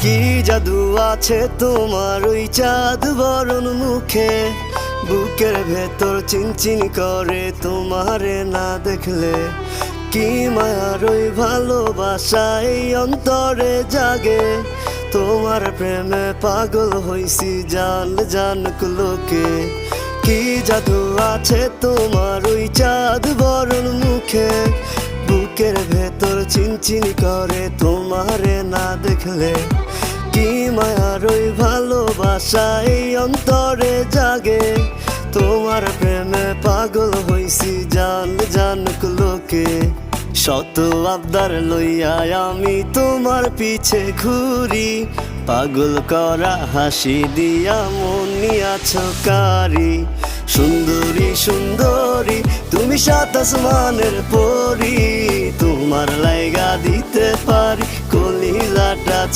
কি জাদু আছে তোমার ওই চাঁদ বরণ মুখে? বুকের ভেতর চিনচিন করে তোমারে না দেখলে। কি মায়ার ওই ভালোবাসা এই অন্তরে জাগে? তোমার প্রেমে পাগল হইছি জান জানক লোকে। কি জাদু আছে তোমার ওই চাঁদ বরণ মুখে? বুকের ভেতর চিনচিন করে তোমারে না দেখলে। মায়ার ওই ভালোবাসা এই অন্তরে জাগে? তোমার প্রেমে পাগল হইছি জান জানক লোকে। শত আবদার লইয়া আমি তোমার পিছে ঘুরি। পাগল করা হাসি দিয়া মনিয়াছ কারি। সুন্দরী সুন্দরী, তুমি সাত আসমানের পরি। তোমার লাইগা দিতে পারি, কলিলাটা